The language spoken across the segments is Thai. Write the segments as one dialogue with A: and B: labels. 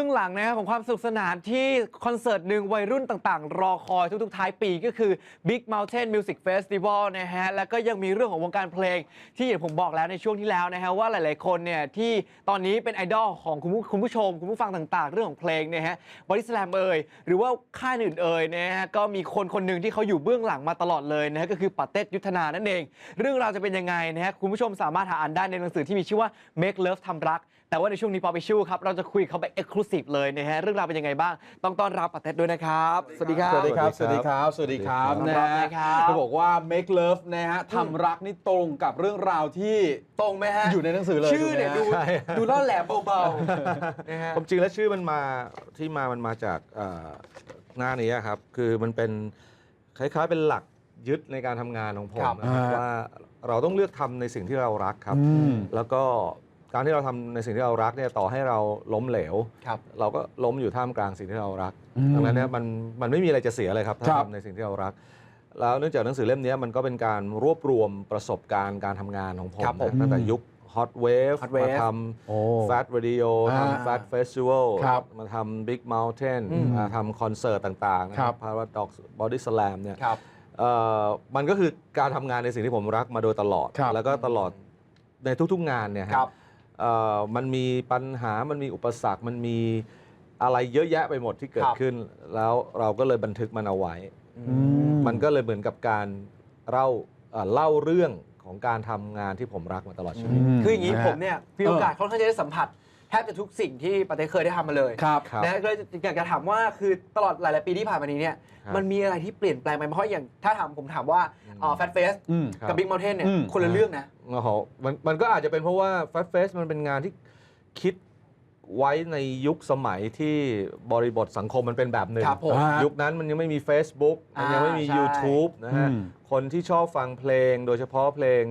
A: เบื้องหลังนะครับของความสนุกสนานที่คอนเสิร์ตหนึ่งวัยรุ่นต่างๆ รอคอยทุกๆ ท้ายปีก็คือ Big Mountain Music Festival นะฮะ แล้วก็ยังมีเรื่องของวงการเพลง ที่อย่างผมบอกแล้วในช่วงที่แล้วนะฮะว่าหลายๆคนเนี่ยที่ตอนนี้เป็นไอดอลของคุณผู้คุณผู้ชม คุณผู้ฟังต่างๆ เรื่องของเพลงเนี่ยฮะบอดี้สแลมเอ่ยหรือว่าค่ายอื่นเอ่ยนะฮะก็มีคนคนหนึ่งที่เขาอยู่เบื้องหลังมาตลอดเลยนะฮะก็คือปาเต้ยุทธนานั่นเอง เรื่องราวจะเป็นยังไงนะฮะคุณผู้ชมสามารถหาอ่านได้ในหนังสือที่มีชื่อว่า Make Love ทำรัก แต่ว่าในช่วงนี้ปอไปชูครับ เราจะคุยกับเขาแบบเอ็กซ์คลูซีฟเลยนะฮะ เรื่องราวเป็นยังไงบ้าง ต้องต้อนรับปาเต็ดด้วยนะครับ สวัสดีครับ
B: สวัสดีครับส
C: สวั
B: วัส
C: สดี
B: ดีค
C: ครั
B: รับ
C: บ
B: สวัสดีครับ
C: สวัสดี
B: นะครับฮะ
A: ครับ
B: จะบอกว่า make love นะฮะทำรักนี่ตรงกับเรื่องราวที่
A: ตรงไหมฮะ
B: อยู่ในหนังสือเลย
A: ชื่อเนี่ย
B: ถู
A: ดู
B: กไหมฮะ
A: ดูล่อแหลมเบาๆนะฮะ
C: ความจริงแล้วชื่อมันมาที่มามันมาจากเอ่อหน้านี้ครับ คือมันเป็นคล้ายๆเป็นหลักยึดในการทำงานของผม
A: ครับ
C: นะครับ
B: อ่า
C: ว่าเราต้องเลือกทำในสิ่งที่เรารักครับ
B: อืม
C: แล้วก็ การที่เราทำในสิ่งที่เรารักเนี่ยต่อให้เราล้มเหลว
A: ครับ
C: เราก็ล้มอยู่ท่ามกลางสิ่งที่เรารัก
B: อืม
C: ดังนั้นเนี่ยมันมันไม่มีอะไรจะเสียเลยครับถ้า
B: ครับ
C: ทำในสิ่งที่เรารัก แล้วเนื่องจากหนังสือเล่มนี้มันก็เป็นการรวบรวมประสบการณ์การทำงานของผม
A: ครับผม
C: นะตั้งแต่ยุค Hot Wave
A: Hot
C: มา
A: Wave
C: ท
B: โอ้ำ
C: Fat Radio
B: อ่า
C: ทำ Fat Festival
B: ครับ
C: มาทำ Big Mountain
A: อืม
C: มาทำคอนเสิร์ตต่างๆนะค
B: ครั
C: รับบ Paradox Body Slam เนี่ย
A: ครับ
C: เอ่อมันก็คือการทำงานในสิ่งที่ผมรักมาโดยตลอด
B: ครับ
C: แล้วก็ตลอดในทุกๆงานเนี่ยฮะ
A: ครับ
C: เอ่อ มันมีปัญหามันมีอุปสรรคมันมีอะไรเยอะแยะไปหมดที่เกิ
A: ค
C: ด
A: รับ
C: ขึ้น แล้วเราก็เลยบันทึกมันเอาไว้
B: อืม
C: มันก็เลยเหมือนกับการเล่าเอ่อเล่าเรื่องของการทำงานที่ผมรักมาตลอดชีวิต
A: คืออย่างนี้
B: นะฮะ
A: ผมเนี่ยมีโอกาสค่อนข้างจะได้สัมผัส แทบจะทุกสิ่งที่ปาเต้เคยได้ทำมาเลย
B: ครับ
C: ครับ
A: นะก็เลยอยากจะถามว่าคือตลอดหลาย ๆ ปีที่ผ่านมานี้เนี่ย
C: ครับ
A: มันมีอะไรที่เปลี่ยนแปลงไปเพราะอย่างถ้าถามผมถามว่าแฟตเฟส
B: อืม
C: ครับ
A: กับบิ๊กม t เทนเนี่ย
B: อืม
A: คนละเรื่องนะ
C: โอ้โหมันมันก็อาจจะเป็นเพราะว่า Fat Face มันเป็นงานที่คิดไว้ในยุคสมัยที่บริบทสังคมมันเป็นแบบหนึ่ง
A: ครับผม
B: อ่า
C: ยุคนั้นมันยังไม่มี Facebook มันยังไม่มี
A: อ่าใช่
C: YouTube นะฮะ
B: อืม
C: คนที่ชอบฟังเพลงโดยเฉพาะเพลง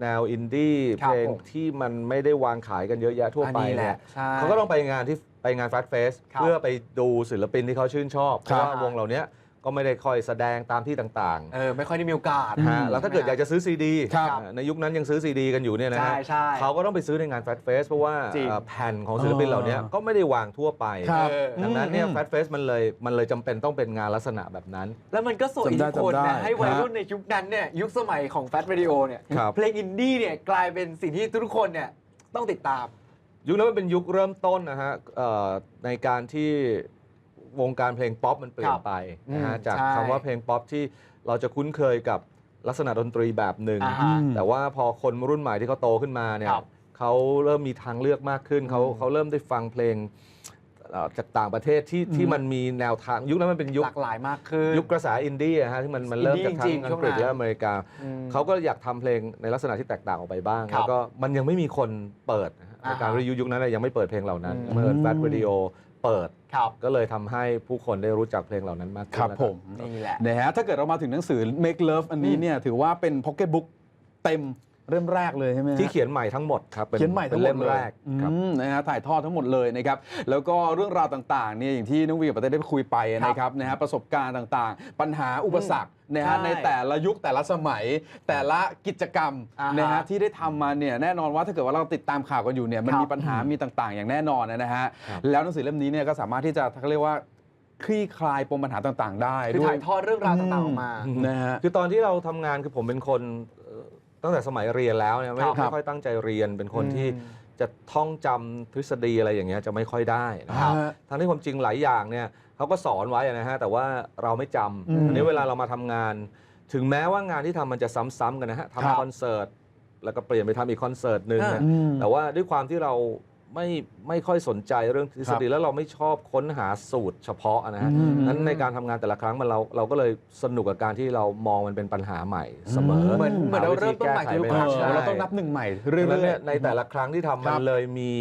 C: แนวอินดี้
A: ครั
C: เพ
A: บ
C: ลง
A: ผม
C: ที่มันไม่ได้วางขายกันเยอะแยะทั่วไป
A: อันนี้แห
C: เนี่
A: ละ
C: ย
A: ใช่
C: เขาก็ต้องไปงานที่ไปงาน Fat Face
A: ครับ
C: เพื่อไปดูศิลปินที่เขาชื่นชอบเพ
B: ครั
C: ราะ
B: บ
C: ว่าวงเหล่านี้ ก็ไม่ได้ค่อยแสดงตามที่ต่าง
A: เออไม่ค่อยได้มีโอกาส
C: ๆนะฮะแล้วถ้าเกิดอยากจะซื้อซีดี
B: ครับ
C: ในยุคนั้นยังซื้อซีดีกันอยู่เนี่ยนะ
A: ใช่
C: ฮะ
A: ใช่
C: เขาก็ต้องไปซื้อในงาน Fat Face เพราะว่า
A: จริง
C: เอ่อแผ่นของศิลปินเหล่านี้
B: อ๋อ
C: ก็ไม่ได้วางทั่วไป
B: ครับ
A: เออ
C: ดังนั้นเนี่ย
B: อืม
C: Fat Face มันเลยมันเลยจำเป็นต้องเป็นงานลักษณะแบบนั้น
A: แล้วมันก็ส่งอิท
B: จำได้
A: ธิพล
B: จำได้
A: นะให้วัย
B: ครับ
A: รุ่นในยุคนั้นเนี่ยยุคสมัยของแฟ t วิดีโอเนี่ย
C: ครับ
A: เพลงอินดี้เนี่ยกลายเป็นสิ่งที่ทุกคนเนี่ยต้องติดตาม
C: ยุคนั้นมันเป็นยุคเริ่มต้นนะฮะเอ่อในการที่ วงการเพลงป๊อปมันเปลี่ยนไปนะฮะ
A: อืม
C: จาก
A: ใช่
C: คำว่าเพลงป๊อปที่เราจะคุ้นเคยกับลักษณะดนตรีแบบหนึ่ง
A: อ่าฮะ
C: แต่ว่าพอคนรุ่นใหม่ที่เขาโตขึ้นมาเนี่ย
A: ครับ
C: เขาเริ่มมีทางเลือกมากขึ้นเขา
A: อืม
C: เขาเริ่มได้ฟังเพลงเอ่อจากต่างประเทศที่
B: อืม
C: ที่มันมีแนวทางยุคนั้นมันเป็นยุค
A: หลากหลายมากขึ้น
C: ยุคกระแสอินดี้อะฮะที่มันมันเริ่มจากทั้
A: อินดี้จริ
C: ง
A: งๆ
C: อั
A: ช่
C: ง
A: วง
C: กฤษ
A: นั้น
C: และอเมริกา
A: อืม
C: เขาก็อยากทำเพลงในลักษณะที่แตกต่างออกไปบ้าง
A: ครับ
C: แล้วก็มันยังไม่มีคนเปิดนะฮะ
A: อ่า
C: ในการวิทยุยุคนั้นนะยังไม่เปิดเพลงเหล่านั้น
A: อืม
C: เมื่อแฟชั่นวิดีโอ เปิด
A: ครับ
C: ก็เลยทำให้ผู้คนได้รู้จักเพลงเหล่านั้นมากขึ้น
B: ครับ
C: นะ
B: ผม
A: นี่แหละ
B: นะฮะถ้าเกิดเรามาถึงหนังสือ Make Love อันนี้เนี่ยถือว่าเป็นพ็อกเก็ตบุ๊กเต็ม เริ่มแรกเลยใช่ไหมฮะ
C: ที่เขียนใหม่ทั้งหมดครับป็
B: เขียนใหม่ทั้งหมด
C: ป็เล่ม
B: เลย
C: แรกครับ
B: อืมนะฮะถ่ายทอดทั้งหมดเลยนะครับ แล้วก็เรื่องราวต่างๆเนี่ยอย่างที่น้องวีกับปาเต้ได้คุยไปนะครับนะฮะประสบการณ์ต่างๆ ปัญหาอุปสรรคนะฮะ
A: ใช่
B: ในแต่ละยุคแต่ละสมัย แต่ละกิจกรรม
A: อ่าฮะ
B: นะฮะที่ได้ทำมาเนี่ยแน่นอนว่าถ้าเกิดว่าเราติดตามข่าวกันอยู่เนี่ยมัน
A: ครับ
B: มีปัญหามีต่างๆ อย่างแน่นอนนะฮะ
C: ครับ
B: แล้วหนังสือเล่มนี้เนี่ยก็สามารถที่จะเขาเรียกว่าคลี่คลายปมปัญหาต่างๆ ได้
A: คือ
B: ด้วย
A: ถ่ายทอดเรื่องราวต่างๆออกมา
B: นะฮะ
C: คือตอนที่เราทำงานคือผมเป็นคนเอ่อ ตั้งแต่สมัยเรียนแล้วเนี่ยไม่
B: ครับ
C: ไม่ค่อยตั้งใจเรียน เป็นคนที่
A: อืม
C: จะท่องจำทฤษฎีอะไรอย่างเงี้ยจะไม่ค่อยได้นะ
B: ค
C: ค
B: รั
C: รับบทั้งที่ความจริงหลายอย่างเนี่ยเขาก็สอนไว้นะฮะแต่ว่าเราไม่จ
B: อืมำ
C: อันนี้เวลาเรามาทำงาน ถึงแม้ว่างานที่ทำมันจะซ้ำๆกันนะฮะ
B: ครับ
C: ทำคอนเสิร์ตแล้วก็เปลี่ยนไปทำอีกคอนเสิร์ตหนึ่ง
A: อ่า
C: นะ
B: อืม
C: แต่ว่าด้วยความที่เรา ไม่ไม่ค่อยสนใจเรื่องทฤษฎีแล้วเราไม่ชอบค้นหาสูตรเฉพาะนะฮะ
B: อืม
C: นั้นในการทำงานแต่ละครั้งมันเราเราก็เลยสนุกกับการที่เรามองมันเป็นปัญหาใหม่เสมอ
A: เหมือนเหมือนเราเริ่มต้นใหม่ทุก
B: เอ
A: ครั้ง
B: อ
C: ใช่
B: เราต้องนับหนึ่งใหม่
C: เรื่
B: เรื่
C: อ
B: อย
C: ง
B: ๆ
C: ในแต่ละครั้งที่ทำ
B: ค
C: มั
B: รั
C: น
B: บ
C: เลยมี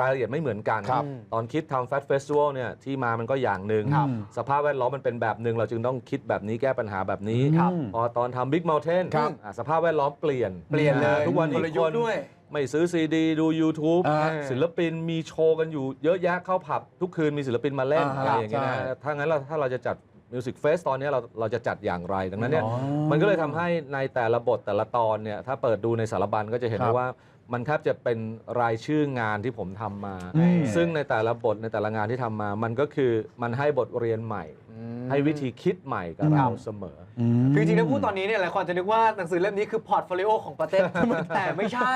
C: รายละเอียดไม่เหมือนกัน
B: ครับ
C: ตอนคิดทำแฟชเฟสติวัลเนี่ยที่มามันก็อย่างหนึ่ง
A: ครับ
C: สภาพแวดล้อมมันเป็นแบบหนึ่งเราจึงต้องคิดแบบนี้แก้ปัญหาแบบนี้
A: ครับ
C: พอตอนทำบิ๊กเมลเทน
B: ครับ
C: สภาพแวดล้อมเปลี่ยน
A: เปลี่ยนเลย
C: ทุกวัน
A: ค
C: นี้
A: นละยุ
C: ค
A: คนด้วย
C: ไม่ซื้อซีดี ดู YouTube
B: อ่า
C: ศิลปินมีโชว์กันอยู่เยอะแยะเข้าผับ ทุกคืนมีศิลปินมาเล่น
B: อ่า
C: อะไรอย่างเงี้ยนะ
B: ใช่
C: ถ้างั้นเราถ้าเราจะจัด Music Fest ตอนนี้เราเราจะจัดอย่างไร ดังนั้นเนี่ย
B: อ๋อ
C: มันก็เลยทำให้ในแต่ละบทแต่ละตอนเนี่ยถ้าเปิดดูในสารบัญก็จะเห็น
B: ครั
C: ได้
B: บ
C: ว่ามันแทบจะเป็นรายชื่องานที่ผมทำมา
B: อืม
C: ซึ่งในแต่ละบทในแต่ละงานที่ทำมา มันก็คือมันให้บทเรียนใหม่ให้วิธีคิดใหม่กับเราเสมอ
A: คือจริงๆถ้าพูดตอนนี้เนี่ยหลายคนจะนึกว่าหนังสือเล่มนี้คือพอร์ตโฟลิโอของประเทศแต่ไม่ใช่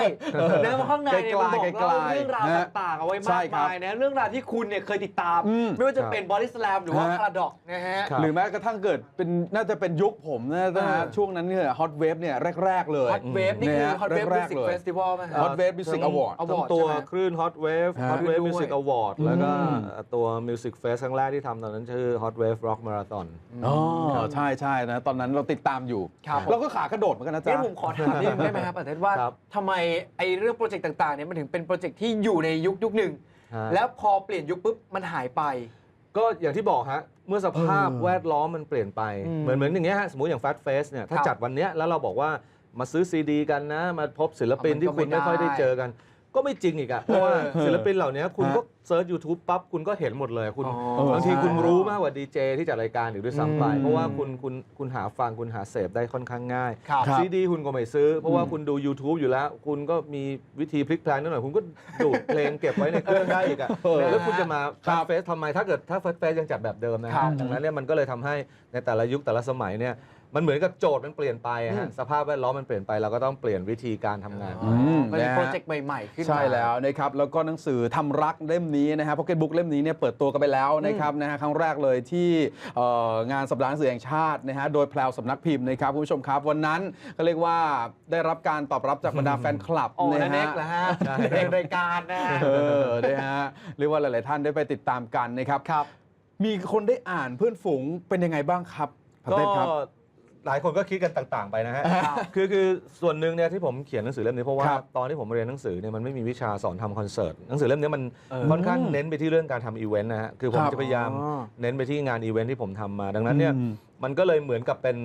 A: เนื้อข้างในเนี่ยมันบอก
B: ไกล
A: เล่า
B: ๆ
A: เรื่องราว
B: นะ
A: ต่างๆเอาไว้
B: ใช่
A: มาก
B: ครับ
A: มายนะเรื่องราวที่คุณเนี่ยเคยติดตาม
B: อืม
A: ไม่ว่าจะ
C: ครับ
A: เป็นบอดี้สแลมหรือว่า
B: ฮะ
A: พาราดอกนะฮะ
C: ครับ
B: หรือแม้กระทั่งเกิดเป็นน่าจะเป็นยุคผมนะนะ
A: เออ
B: ฮะช่วงนั้นเนี่ยฮอตเวฟเนี่ยแรก ๆ เลย
A: ฮอตเวฟนี่คือ
B: นะฮะ
A: ฮอตเวฟ
B: แร
A: มิว
B: ก
A: สิก
B: ๆเลย
A: เฟสติวัลไหมฮะ
B: Hot Wave Music Award
A: ทั้ง
C: ทั้ง
A: Award
C: ตัว
A: ใช่ไหม
C: คลื่น Hot Wave
B: ฮะ
C: Hot Wave
A: ด้วย
C: Music Award แล้วก็
B: อืม
C: ตัว Music Fest ครั้งแรกที่ทำตอนนั้นชื่อ Hot Wave Rock Marathon
B: อ๋อใช่ใช่นะ ตอนนั้นเราติดตามอยู่
A: ครับ
B: เราก็ขากระโดดเหมือนกันนะจ๊ะ
A: นี่ผมขอถามนิดนึงได้ไหมครับประเทศว่า
C: ครับ
A: ทำไมไอ้เรื่องโปรเจกต์ต่างๆเนี่ยมันถึงเป็นโปรเจกต์ที่อยู่ในยุคยุคหนึ่ง
C: ฮะ
A: แล้วพอเปลี่ยนยุคปุ๊บมันหายไป
C: ก็อย่างที่บอกฮะ เมื่อสภาพ
B: เออ
C: แวดล้อมมันเปลี่ยนไป
A: อืม
C: เหมือนเหมือนอย่างเงี้ยฮะ สมมติอย่าง Fast Face เนี่ย ถ้า
A: ครับ
C: จัดวันเนี้ยแล้วเราบอกว่ามาซื้อซีดีกันนะ มาพบศิลปิน
A: มันก็
C: ที่คุณ
A: ไม่
C: ไม่ค่อยได้
A: ได้
C: เจอกัน ก็ไม่จริงอีกอะเพราะว่า
A: เออ
C: ศิลปินเหล่านี้คุณ
B: ฮะ
C: ก็เซิร์ช YouTube ปั๊บคุณก็เห็นหมดเลยคุณ
A: อ๋อ
B: เออบา
C: งที
B: ใช่
C: คุณรู้มากกว่าดีเจที่จัดรายการอยู่ด้วยซ้ำไป
B: อืม
C: เพราะว่าคุณคุณคุณหาฟังคุณหาเสพได้ค่อนข้างง่าย
A: ครับ
B: ครับ
C: ซีดีคุณก็ไม่ซื้อ เพราะว่า
B: อืม
C: คุณดู YouTube อยู่แล้ว คุณก็มีวิธีพลิกแพลงนิดหน่อย คุณก็ดูดเพลงเก็บไว้ในเครื่องได้อีกอะ
B: เออ
C: แล้วคุณจะมา
B: ครั
C: ฟั
B: บ
C: ดเฟสทำไมถ้าเกิดถ้าฟัดเฟสยังจัดแบบเดิมนะ
A: ครั
C: ฮะ
A: บ
C: ดังนั้นเนี่ยมันก็เลยทำให้ในแต่ละยุคแต่ละสมัยเนี่ย มันเหมือนกับโจทย์มันเปลี่ยนไปอะ
A: อื
C: ฮะ
A: ม
C: สภาพแวดล้อมมันเปลี่ยนไปเราก็ต้องเปลี่ยนวิธีการทำงาน
B: อืม
A: มันเป็น
B: นะฮะ
A: โปรเจกต์ใหม่ ๆ ขึ้นมา
B: ใช่แล้วนะครับแล้วก็หนังสือทำรักเล่มนี้นะฮะพ็อกเก็ตบุ๊กเล่มนี้เนี่ยเปิดตัวกันไปแล้วนะครับนะฮะครั้งแรกเลยที่เอ่องานสัปดาห์หนังสือแห่งชาตินะฮะโดยแพลวสำนักพิมพ์นะครับคุณผู้ชมครับวันนั้นก็เรียกว่าได้รับการตอบรับจากบรรดาแฟนคลับ
A: โอ้
B: นะ
A: นั่นเอ
B: ฮะ
A: กเหรอฮะ
C: ใช่
A: เองรายการนะ
B: เออนะฮะเรียกว่าหลาย ๆ ท่านได้ไปติดตามกันนะครับ
A: ครับ
B: มีคนได้อ่านเพื่อนฝูงเป็นยังไงบ้างครับประ
C: ก็
B: เทศครับ
C: หลายคนก็คิดกันต่างๆไปนะฮะ
A: ครับ
C: คือคือส่วนหนึ่งเนี่ยที่ผมเขียนหนังสือเล่มนี้เพราะว่า
B: ครับ
C: ตอนที่ผมเรียนหนังสือเนี่ยมันไม่มีวิชาสอนทำคอนเสิร์ตหนังสือเล่มนี้มัน
A: เออ
C: ค่อนข้างเน้นไปที่เรื่องการทำอีเวนต์นะฮะคือผม
B: ครับ
C: จะพยายาม
A: อ๋อ
C: เน้นไปที่งานอีเวนต์ที่ผมทำมา ดังนั้นเนี่ย
B: อืม
C: มันก็เลยเหมือนกับเป็น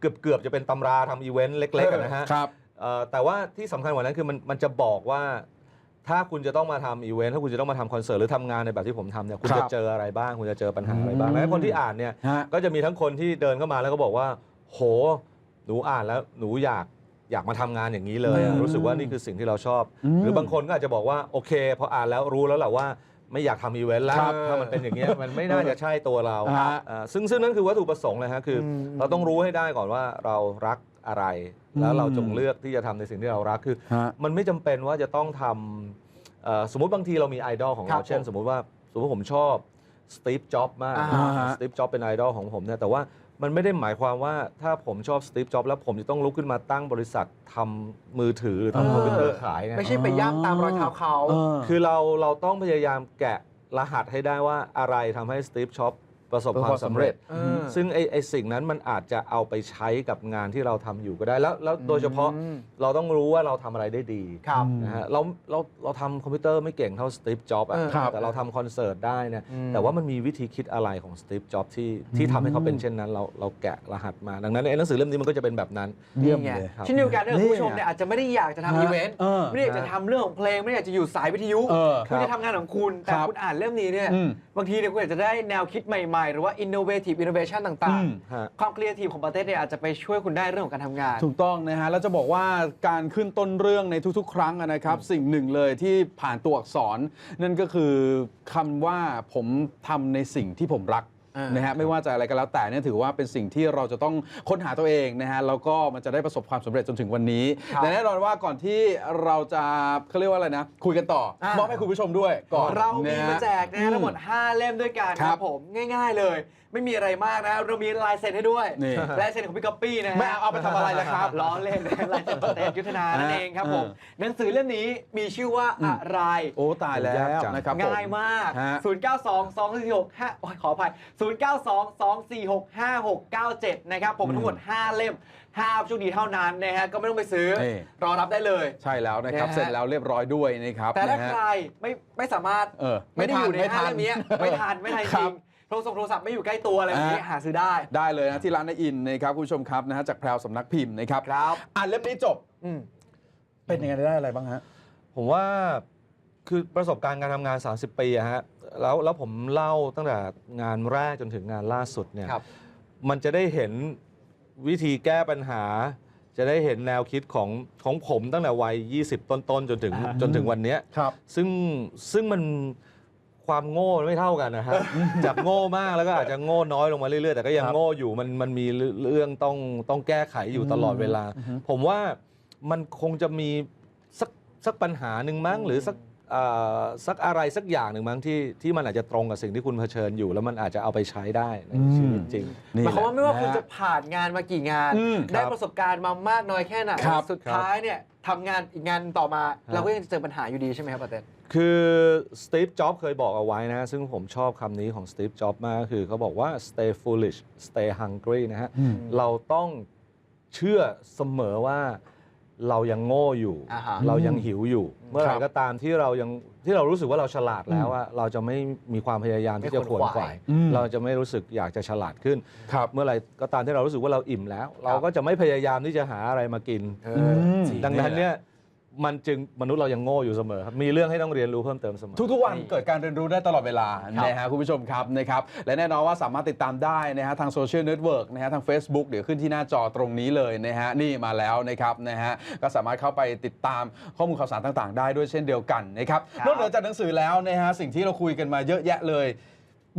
C: เกือบเกือบจะเป็นตำราทำอีเวนต์เล็กๆกันนะฮะ
B: ครับ
C: เอ่อแต่ว่าที่สำคัญกว่านั้นคือมันมันจะบอกว่า ถ้าคุณจะต้องมาทำอีเวนต์ถ้าคุณจะต้องมาทำคอนเสิร์ตหรือทำงานในแบบที่ผมทำเนี่ยคุณ
B: ครั
C: จะ
B: บ
C: เจออะไรบ้าง คุณจะเจอปัญหาอะไรบ้าง
B: อืม
C: แล้วคนที่อ่านเนี่ย
B: ฮะ
C: ก็จะมีทั้งคนที่เดินเข้ามาแล้วก็บอกว่า โห หนูอ่านแล้วหนูอยากอยากมาทำงานอย่างนี้เลยอะ
B: อืม
C: รู้สึกว่านี่คือสิ่งที่เราชอบ
B: อืม
C: หรือบางคนก็อาจจะบอกว่าโอเคพออ่านแล้วรู้แล้วแหละว่าไม่อยากทำอีเวนต์แล้ว
B: ครับ
C: ถ้ามันเป็นอย่างเงี้ยมันไม่น่าจะใช่ตัวเรา
B: ฮะ
C: อ่าซึ่งซึ่งนั่นคือวัตถุประสงค์เลยฮะคืออ
A: ม
C: เราต้องรู้ให้ได้ก่อนว่าเรารักอะไร แล้วเราจงเลือกที่จะทำในสิ่งที่เรารักคือ
B: ฮะ
C: มันไม่จำเป็นว่าจะต้องทำเอ่อสมมติบางทีเรามีไอดอลของ
A: ครั
C: เรา
A: บ
C: เช่น
A: ผม
C: สมมุติว่าสมมติผมชอบสตีฟจ็อบมาก
A: อ่า
C: สตีฟจ็อบเป็นไอดอลของผมเนี่ยแต่ว่า มันไม่ได้หมายความว่าถ้าผมชอบสตีฟจ็อบแล้วผมจะต้องลุกขึ้นมาตั้งบริษัททำมือถือหรือ
A: เออ
C: ทำคอมพิวเตอร์ขายไง
A: ไม่ใช่ไปย่ำตามรอยเท้าเขา
B: เออ
C: คือเราเราต้องพยายามแกะรหัสให้ได้ว่าอะไรทำให้สตีฟจ็อบ ประสบความสำเร็จ
A: เออ
C: ซึ่งไอ้ไอ้สิ่งนั้นมันอาจจะเอาไปใช้กับงานที่เราทำอยู่ก็ได้แล้วแล้วโดยเฉพาะ
A: อืม
C: เราต้องรู้ว่าเราทำอะไรได้ดี
A: ครับ
C: นะฮะเราเราเราทำคอมพิวเตอร์ไม่เก่งเท่าสตีฟจ็อบ
A: เออครับ
C: แต่เราทำคอนเสิร์ตได้เนี่ย
A: อืม
C: แต่ว่ามันมีวิธีคิดอะไรของสตีฟจ็อบที่ที่ทำให้เขาเป็นเช่นนั้น เราเราแกะรหัสมา ดังนั้นไอ้หนังสือเล่มนี้มันก็จะเป็นแบบนั้น
B: เยี่ยม
A: นี่ไง
B: เลยครับ
A: เช่นเดียวกันเนี่ย
B: นี่
A: คุณผู้ชมเนี่ยอาจจะไม่ได้อยากจะทำอีเวนต์
B: เออ
A: ไม่ได้อยากจะทำเรื่องของเพลงไม่ได้อยากจะอยู่สายวิทยุ
B: เออ
A: คุณจะทำงานของคุณแต่
B: ครับ
A: คุณอ่านเล่มนี้เนี่ย
B: อืม
A: บางทีเนี่ยคุณอาจจะได้แนวคิดใหม่ๆ หรือว่า innovative innovation ต่าง
B: อืม
C: ฮะ
A: ๆ ความครีเอทีฟของประเทศเนี่ยอาจจะไปช่วยคุณได้เรื่องของการทำงาน
B: ถูกต้องนะฮะแล้วจะบอกว่าการขึ้นต้นเรื่องในทุกๆ ครั้งอะนะครับ สิ่งหนึ่งเลยที่ผ่านตัวอักษร นั่นก็คือคำว่าผมทำในสิ่งที่ผมรัก
A: อ่า น
B: นะฮะไม่ว่าจะอะไรก็แล้วแต่เนี่ยถือว่าเป็นสิ่งที่เราจะต้องค้นหาตัวเองนะฮะแล้วก็มันจะได้ประสบความสำเร็จจนถึงวันนี้
A: ครับ
B: แต่แน่นอนว่าก่อนที่เราจะเขาเรียกว่าอะไรนะ คุยกันต่อ
A: อะ
B: มอบให้คุณผู้ชมด้วยก่อน
A: เรามี
B: นะฮะ
A: มาแจกนะฮะทั้งหมด 5 เล่มด้วยกัน
B: ค
A: ค
B: รั
A: รั
B: บบ
A: ผมง่าย ๆ เลย ไม่มีอะไรมากนะ เรามีลายเซ็นให้ด้วย
B: นี่
A: ลายเซ็นของพี่ก๊อปปี้นะฮะ
B: ไม่เอาเอาไปทำอะไรล่ะครับ
A: ล้อเล่นนะลายเซ็นสเตทยุทธนานั่นเองครับผม
B: เออ
A: หนังสือเล่มนี้มีชื่อว่าอะไร
B: โอ้ ตายแล้
C: ยาก
B: ว
C: จัง
B: นะครับผม
A: ง่ายมาก
B: ฮะ
A: 0 9 2 2 4 6 5โอ้ยขออภัย 0 9 2 2 4 6 5 6 9 7 นะครับผม
B: อืม
A: ทั้งหมด 5 เล่ม5ช่วงดีเท่านั้นนะฮะ ก็ไม่ต้องไปซื้อ
B: นี่
A: รอรับได้เลย
B: ใช่แล้วนะครับ
A: นะฮะ
B: เสร็จแล้วเรียบร้อยด้วยนะครับ
A: แต่ถ้า
B: นะฮะ
A: ใครไม่ไม่สามารถ
B: เออ
A: ไม่ได้อยู่ใน
B: ไม่ทั
A: ห้านเล่มนี้ไม่ทัน ไม่ทันจ
B: ครั
A: ริ
B: บ
A: ง โทรศัพท์โทรศัพท์ไม่อยู่ใกล้ตัวอะไรแบบนี้
B: อ่า
A: หาซื้อได้
B: ได้เลยนะที่ร้านนอินนะครับคุณผู้ชมครับนะฮะจากแพรวสำนักพิมพ์นะครับ
A: ครับ
B: อ่านเล่มนี้จบ
A: อืม
B: เป็นยังไงได้อะไรบ้างฮะ
C: ผมว่าคือประสบการณ์การทำงาน 30 ปีอะฮะแล้วแล้วผมเล่าตั้งแต่งานแรกจนถึงงานล่าสุดเนี่ย
A: ครับ
C: มันจะได้เห็นวิธีแก้ปัญหา จะได้เห็นแนวคิดของของผมตั้งแต่วัย 20 ต้นๆจนถึง
A: อ่า
C: จนถึงวันเนี้ย
B: ครับ
C: ซึ่งซึ่งมัน ความโง่ไม่เท่ากันนะฮะ จากโง่มากแล้วก็อาจจะโง่น้อยลงมาเรื่อยๆ แต่ก็ยัง
B: ครับ
C: โง่อยู่มันมันมีเรื่องต้องต้องแก้ไขอยู่ตลอดเวลา ผมว่ามันคงจะมีสักสักปัญหาหนึ่งมั้งหรือสักเอ่อสักอะไรสักอย่างหนึ่งมั้งที่ที่มันอาจจะตรงกับสิ่งที่คุณเผชิญอยู่ แล้วมันอาจจะเอาไปใช้ได้ในชีวิตจริง
B: นี่
A: หมายความว่าไม่ว่าคุณ
B: แหล
A: จะผ่านงานมากี่งาน
B: อืม
A: ได้
B: ครับ
A: ประสบการณ์มามากน้อยแค่ไหน
B: ครับ
A: สุดท้ายเนี่ยทำงานอีกงานต่อมา เราก็ยังจะเจอปัญหาอยู่ดีใช่ไหมครับปาเต้
C: คือสตีฟ จ็อบเคยบอกเอาไว้นะ ซึ่งผมชอบคำนี้ของสตีฟ จ็อบมากก็คือเขาบอกว่า stay foolish stay hungry นะฮะ
B: อืม
C: เราต้องเชื่อเสมอว่าเรายังโง่อยู่
A: อ่าฮะ
C: เรายังหิวอยู่ เมื่อไห
B: ค
C: ร่
B: รับ
C: ก็ตามที่เรายังที่เรารู้สึกว่าเราฉลาดแล้วอะเราจะไม่มีความพยายามที่จะขวนขวาย
B: อืม
C: เราจะไม่รู้สึกอยากจะฉลาดขึ้น
B: ครับ
C: เมื่อไหร่ก็ตามที่เรารู้สึกว่าเราอิ่มแล้ว เราก็จะไม่พยายามที่จะหาอะไรมากิน
A: เออ
B: ม
A: จริง
C: ดังนั้นเนี่ย มันจึงมนุษย์เรายังโง่อยู่เสมอครับมีเรื่องให้ต้องเรียนรู้เพิ่มเติมเสมอ
B: ทุกๆวันเกิดการเรียนรู้ได้ตลอดเวลา
A: ครับ
B: นะฮะคุณผู้ชมครับนะครับและแน่นอนว่าสามารถติดตามได้นะฮะทางโซเชียลเน็ตเวิร์กนะฮะทาง Facebook เดี๋ยวขึ้นที่หน้าจอตรงนี้เลยนะฮะนี่มาแล้วนะครับนะฮะก็สามารถเข้าไปติดตามข้อมูลข่าวสารต่าง ๆ ได้ด้วยเช่นเดียวกันนะครับ
A: ครับ
B: นอกเหนือจากหนังสือแล้วนะฮะสิ่งที่เราคุยกันมาเยอะแยะเลย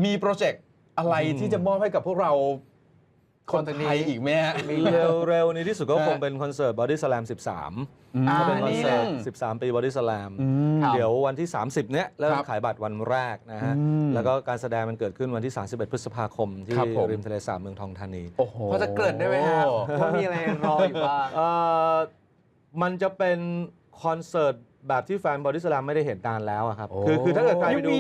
B: มีโปรเจกต์อะไรที่จะมอบให้กับพวกเรา คนไทยอีกไหมฮะ
C: เร็วเร็วในที่สุดก็
B: ฮะ
C: คงเป็นคอนเสิร์ต Body Slam 13
A: อ่า
C: ก็เป็นคอนเสิร์ต
B: นี่
C: 13 ปี Body Slam
A: ครับ
C: เดี๋ยววันที่ 30 เนี้ยเริ่ม
B: ครับ
C: ขายบัตรวันแรกนะฮะ
B: อืม
C: แล้วก็การแสดงมันเกิดขึ้นวันที่ 31 พฤษภาคม ที่
B: ครับผม
C: ริมทะเลสาบเมืองทองธานี
B: โอ้โห
A: พอจะเกริ่นได้ไหมฮะว่ามีอะไรรออยู่บ้าง
C: เอ่อมันจะเป็นคอนเสิร์ตแบบที่แฟน Body Slam ไม่ได้เห็นนานแล้วอะครับ
B: โอ้
C: คือคือถ้าเกิดใครไปดู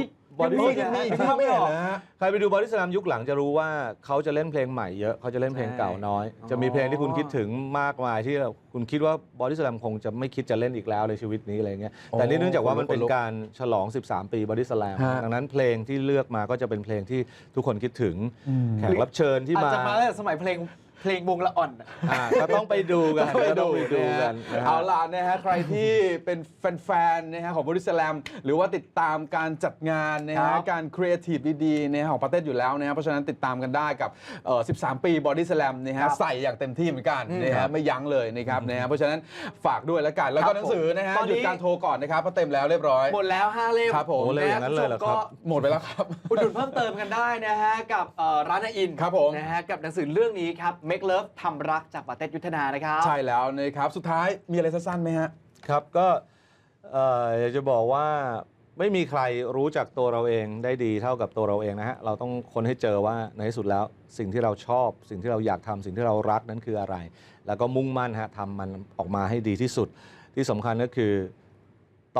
A: ยังมี
C: Body
A: ยังมี
C: Slam
A: อีก
B: ภาพไม่เห็นนะฮะ
C: ใครไปดูบอดี้สแลมยุคหลังจะรู้ว่าเขาจะเล่นเพลงใหม่เยอะเขาจะเล่นเพลงเก่าน้อย จะมีเพลงที่คุณคิดถึงมากมายที่เราคุณคิดว่าบอดี้สแลมคงจะไม่คิดจะเล่นอีกแล้วในชีวิตนี้อะไรเงี้ยแต่นี่เนื่องจากว่ามันเป็นการฉลอง 13 ปีบอดี้สแลม
B: ฮะ
C: ดังนั้นเพลงที่เลือกมาก็จะเป็นเพลงที่ทุกคนคิดถึง
B: อืม
C: แขกรับเชิญที่
A: อาจ
C: มา
A: จะมาตั้งแต่สมัยเพลง เพลงวงละอ่อนอะ
C: อ่าก็ต้องไปดูกัน
B: ไป
C: ก็ต้องไปดู
B: นะ
C: กั
B: ฮะ
C: นนะฮะ
B: เอาล่ะนะฮะใครที่เป็นแฟนๆนะฮะของบริสแลมหรือว่าติดตามการจัดงานนะ
A: ครั
B: ฮะ
A: บ
B: การครีเอทีฟดีๆนะฮะของประเทศอยู่แล้วนะฮะเพราะฉะนั้นติดตามกันได้กับเอ่อ13 ปีบอดี้สแลมนะ
A: ครั
B: ฮะ
A: บ
B: ใส่อย่างเต็มที่เหมือนกัน
A: อืม
B: นะ
A: ครั
B: ฮะ
A: บ
B: ไม่ยั้งเลยนะครับนะฮะเพราะฉะนั้นฝากด้วยแล้วกันแล้ว
A: ครั
B: ก็
A: บ
B: หนังสือนะฮะ
A: ผมตอน
B: หยุด
A: นี้
B: การโทรก่อนนะครับเพราะเต็มแล้วเรียบร้อย
A: หมดแล้ว5เล่ม
B: ครับผม
C: โอ้เลยอย่างนั้นเลยเหรอครับ
A: ก็
B: หมดไปแล้วครับ
A: อุดหนุนเพิ่มเติมกันได้นะฮะ กับเอ่อร้านอาอิน
B: ครับผม
A: นะฮะ กับหนังสือเรื่องนี้ครับ Make Love ทำรักจากปาเต้ยุทธนานะครับ
B: ใช่แล้วนะครับสุดท้ายมีอะไรสั้นๆไหมฮะ
C: ครับก็เอ่ออยากจะบอกว่าไม่มีใครรู้จักตัวเราเองได้ดีเท่ากับตัวเราเองนะฮะ เราต้องค้นให้เจอว่าในที่สุดแล้วสิ่งที่เราชอบ สิ่งที่เราอยากทำสิ่งที่เรารักนั้นคืออะไร แล้วก็มุ่งมั่นฮะทำมันออกมาให้ดีที่สุดที่สำคัญก็คือ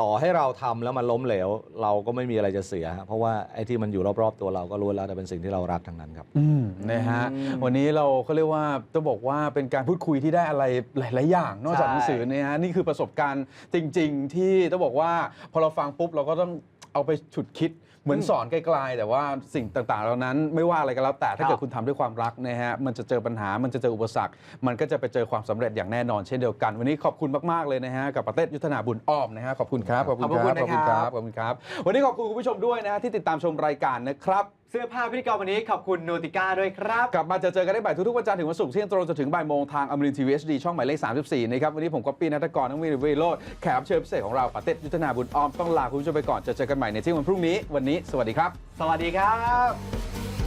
C: ต่อให้เราทำแล้วมันล้มเหลว เราก็ไม่มีอะไรจะเสียฮะเพราะว่าไอ้ที่มันอยู่รอบๆตัวเราก็รู้แล้วแต่เป็นสิ่งที่เรารักทั้งนั้นครับ
B: อืมนะฮะ
A: อืม
B: วันนี้เราเขาเรียกว่าต้องบอกว่าเป็นการพูดคุยที่ได้อะไรหลาย ๆ อย่าง นอกจาก
A: ใช่
B: หนังสือเนี่ยฮะนี่คือประสบการณ์จริง ๆ ที่ต้องบอกว่าพอเราฟังปุ๊บเราก็ต้องเอาไปฉุดคิด เหมือนสอนไกลๆแต่ว่าสิ่งต่างๆ เหล่านั้นไม่ว่าอะไรก็แล้วแต่ถ้าเกิดคุณทำด้วยความรักนะฮะมันจะเจอปัญหามันจะเจออุปสรรค มันก็จะไปเจอความสำเร็จอย่างแน่นอนเช่นเดียวกัน วันนี้ขอบคุณมากๆเลยนะฮะกับประเทศยุทธนาบุญอ้อมนะฮะขอบคุณครับขอบคุณครับ
A: ขอบคุณนะครับ
B: ขอบคุณครับ วันนี้ขอบคุณคุณผู้ชมด้วยนะฮะที่ติดตามชมรายการนะครับ
A: เสื้อผ้าพิธีกรวันนี้ขอบคุณโนติก้าด้วยครับ
B: กลับมาจะเจอกันได้บ่ายทุกๆวันจันทร์ถึงวันศุกร์เที่ยงตรงจนถึงบ่ายโมงทางอมรินทีวีเอชดีช่องหมายเลข 34 นะครับ วันนี้ผมก๊อปปี้นัทกรทั้งวีวีโรดแขกรับเชิญพิเศษของเราปาเต็ดยุทธนาบุญออมต้องลาคุณผู้ชมไปก่อนจะเจอกันใหม่ในเที่ยงวันพรุ่งนี้ วันนี้ สวัสดีครับ
A: สวัสดีครับ